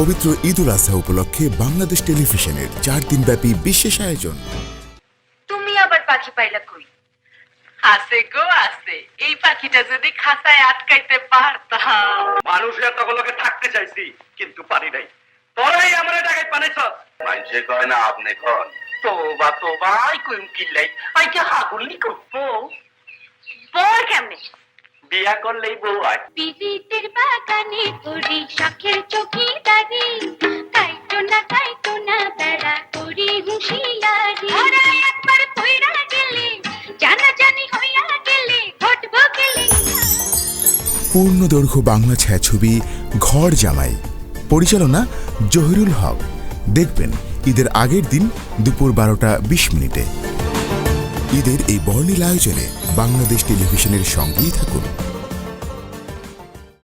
পবিত্র ঈদ উল আজহা উপলক্ষে বাংলাদেশ টেলিভিশনের চার দিনব্যাপী বিশেষ আয়োজন। তুমি আবার পাখি পাইলা কই? আছে গো আছে। এই পাখিটা যদি খাঁচায় আটকাইতে পারতাম। মানুষের এতগুলোকে থাকতে চাইছি কিন্তু পারি নাই। তোরাই আমার টাকায় পানিছ মানুষে কয় না আপনি খন তোবা তোবা আই কইম কিল্লাই আই কে হাগুলি করব। বল কেমনে? বিয়া করলেই বউ হয়। বিজিতের করি শখের চৌকিদারি কাইটো না কাইটো না বেড়া করি হুঁশিয়ারি। একবার পইরা গেলে জানা জানি হইয়া গেলে, ঘটব গেলে। পূর্ণদৈর্ঘ্য বাংলা ছায়াছবি ঘর জামাই। পরিচালনা জহিরুল হক। দেখবেন ঈদের আগের দিন দুপুর বারোটা বিশ মিনিটে। ঈদের এই বর্ণিল আয়োজনে বাংলাদেশ টেলিভিশনের সঙ্গেই থাকুন।